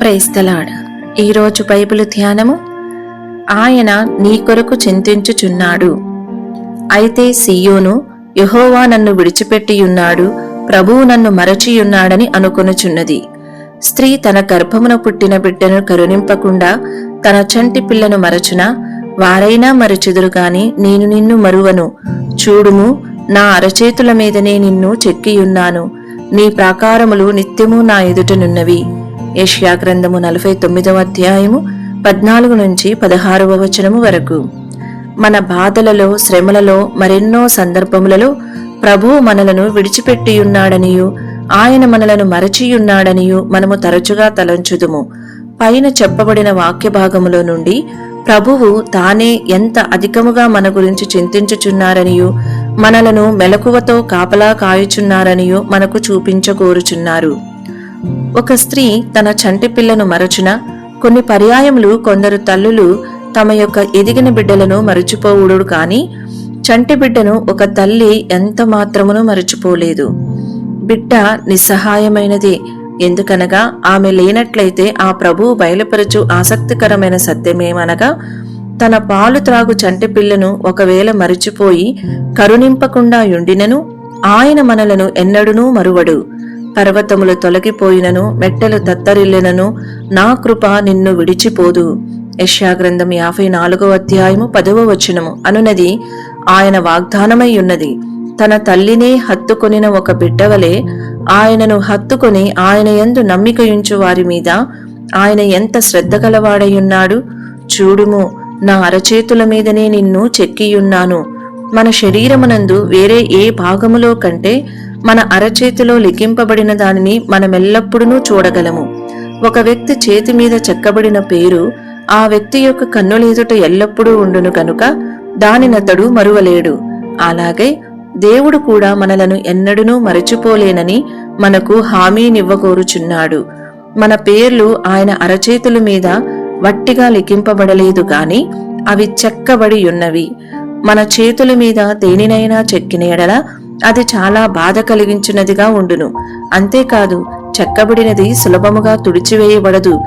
Praise the Lord. ఈరోజు Bible ధ్యానము? ఆయన నీ కొరకు చింతించుచున్నాడు. అయితే సియోను యహోవా నన్ను విడిచిపెట్టియున్నాడు ప్రభువు నన్ను మరచియున్నాడని అనుకొనుచున్నది. స్త్రీ తన గర్భమున పుట్టిన బిడ్డను కరుణింపకుండా తన చంటి పిల్లను మరచున? వారైనా మరచెదురు గాని నేను నిన్ను మరువను. చూడుము నా అరచేతుల మీదనే నిన్ను చెక్కియున్నాను. నీ ప్రాకారములు నిత్యము నా ఎదుటనున్నవి ఏషియా గ్రంథము నలభై తొమ్మిదవ అధ్యాయము పద్నాలుగు నుంచి పదహారవ వచనము వరకు. మన బాధలలో శ్రమలలో మరెన్నో సందర్భములలో ప్రభువు మనలను విడిచిపెట్టియున్నాడనియు ఆయన మనలను మరచియున్నాడనియు మనము తరచుగా తలంచుదుము. పైన చెప్పబడిన వాక్య భాగములో నుండి ప్రభువు తానే ఎంత అధికముగా మన గురించి చింతించుచున్నారనియు మనలను మెలకువతో కాపలా కాయుచున్నారనియు మనకు చూపించగోరుచున్నారు ఒక స్త్రీ తన చంటి పిల్లను మరచున కొన్ని పర్యాయములు కొందరు తల్లులు తమ యొక్క ఎదిగిన బిడ్డలను మరచిపోవుడు కాని చంటి బిడ్డను ఒక తల్లి ఎంత మాత్రమును మరచిపోలేదు. బిడ్డ నిస్సహాయమైనదే. ఎందుకనగా ఆమె లేనట్లయితే ఆ ప్రభు బయలుపరచు ఆసక్తికరమైన సత్యమేమనగా తన పాలు త్రాగు చంటి పిల్లను ఒకవేళ మరిచిపోయి కరుణింపకుండా యుండినను ఆయన మనలను ఎన్నడునూ మరువడు. పర్వతములు తొలగిపోయినను మెట్టలు తత్తరిల్లినను నా కృప నిన్ను విడిచిపోదు. యష్యా గ్రంథం యాభై నాలుగో అధ్యాయము పదవ వచనము. అనునది ఆయన వాగ్దానమై ఉన్నది తన తల్లినే హత్తుకొనిన ఒక బిడ్డవలే ఆయనను హత్తుకొని ఆయన ఎందు నమ్మికయుంచు వారి మీద ఆయన ఎంత శ్రద్ధ గలవాడయున్నాడు చూడుము నా అరచేతుల మీదనే నిన్ను చెక్కియున్నాను. మన శరీరమునందు వేరే ఏ భాగములో కంటే మన అరచేతిలో లిఖింపబడిన దానిని మనమెల్లప్పుడూ చూడగలము. ఒక వ్యక్తి చేతి మీద చెక్కబడిన పేరు ఆ వ్యక్తి యొక్క కన్నులేదుట ఎల్లప్పుడూ ఉండును కనుక దానినతడు మరువలేడు. అలాగే దేవుడు కూడా మనలను ఎన్నడూనూ మరచిపోలేనని మనకు హామీనివ్వగోరుచున్నాడు మన పేర్లు ఆయన అరచేతుల మీద వట్టిగా లిఖింపబడలేదు గాని అవి చెక్కబడి ఉన్నవి. మన చేతుల మీద దేనినైనా చెక్కిన ఎడల అది చాలా బాధ కలిగించినదిగా ఉండును. అంతేకాదు చెక్కబడినది సులభముగా తుడిచివేయబడదు.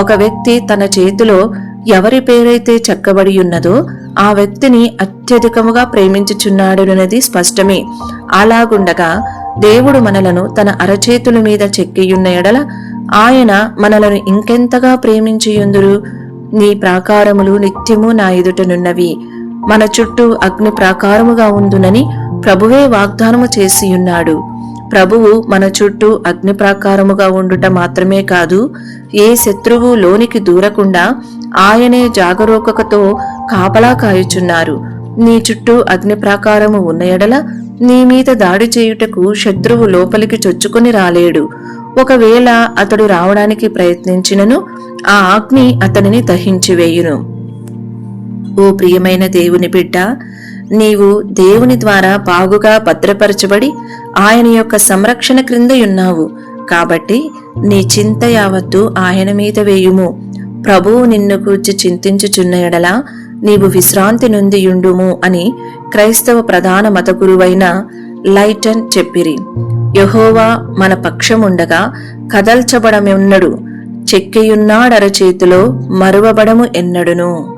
ఒక వ్యక్తి తన చేతిలో ఎవరి పేరైతే చెక్కబడి ఉన్నదో ఆ వ్యక్తిని అత్యధికముగా ప్రేమించుచున్నాడునది స్పష్టమే. అలాగుండగా దేవుడు మనలను తన అరచేతుల మీద చెక్కియున్న ఎడల ఆయన మనలను ఇంకెంతగా ప్రేమించియుందురు? నీ ప్రాకారములు నిత్యము నా ఎదుటనున్నవి మన చుట్టూ అగ్ని ప్రాకారముగా ఉందునని ప్రభువే వాగ్దానము చేసియున్నాడు. ప్రభువు మన చుట్టూ అగ్ని ప్రాకారముగా ఉండుట మాత్రమే కాదు ఏ శత్రువు లోనికి దూరకుండా ఆయనే జాగరూకతతో కాపలా కాయుచున్నారు. నీ చుట్టూ అగ్ని ప్రాకారము ఉన్న ఎడల నీ మీద దాడి చేయుటకు శత్రువు లోపలికి చొచ్చుకుని రాలేడు. ఒకవేళ అతడు రావడానికి ప్రయత్నించినను ఆ అగ్ని అతనిని దహించివేయును. ఓ ప్రియమైన దేవుని బిడ్డ నీవు దేవుని ద్వారా బాగుగా భద్రపరచబడి ఆయన యొక్క సంరక్షణ క్రింద ఉన్నావు కాబట్టి నీ చింత యావత్తు ఆయన మీద వేయుము. ప్రభువు నిన్ను కూర్చి చింతించుచున్న ఎడల నీవు విశ్రాంతి నుండి యుండుము అని క్రైస్తవ ప్రధాన మత గురువైన లైటన్ చెప్పిరి. యహోవా మన పక్షముండగా కదల్చబడమెన్నడు చెక్కియున్నాడరచేతిలో మరువబడము ఎన్నడును.